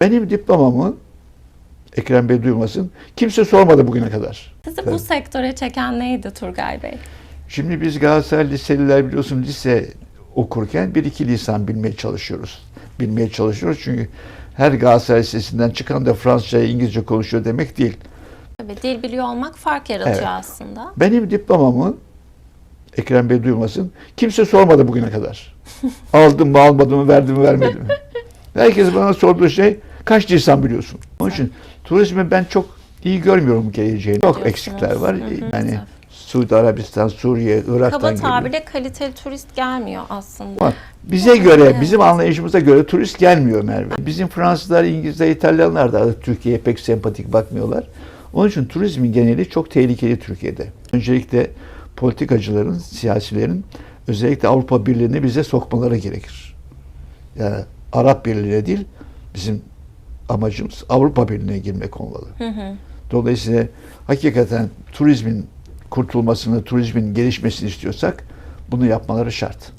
Benim diplomamı Ekrem Bey duymasın. Kimse sormadı bugüne kadar. Sizi bu sektöre çeken neydi Turgay Bey? Şimdi biz Galatasaray liseliler biliyorsun lise okurken bir iki lisan bilmeye çalışıyoruz. Bilmeye çalışıyoruz çünkü her Galatasaray Lisesi'nden çıkan da Fransızca, İngilizce konuşuyor demek değil. Tabii dil biliyor olmak fark yaratıyor Evet. aslında. Benim diplomamı Ekrem Bey duymasın. Kimse sormadı bugüne kadar. Aldım mı almadım mı verdim mi vermedim mi. Herkes bana sorduğu şey kaç lisan biliyorsun? Onun için turizmi ben çok iyi görmüyorum geleceğini. Çok eksikler var. Hı hı. Yani. Suudi Arabistan, Suriye, Irak'tan Kaba geliyor. tabirle kaliteli turist gelmiyor aslında. Ama bize göre, Evet. bizim anlayışımıza göre turist gelmiyor Merve. Bizim Fransızlar, İngilizler, İtalyanlar da Türkiye'ye pek sempatik bakmıyorlar. Onun için turizmin geneli çok tehlikeli Türkiye'de. Öncelikle politikacıların, siyasilerin özellikle Avrupa Birliği'ni bize sokmaları gerekir. Yani Arap Birliği'ne değil, bizim amacımız Avrupa Birliği'ne girmek olmalı. Hı hı. Dolayısıyla hakikaten turizmin kurtulmasını, turizmin gelişmesini istiyorsak bunu yapmaları şart.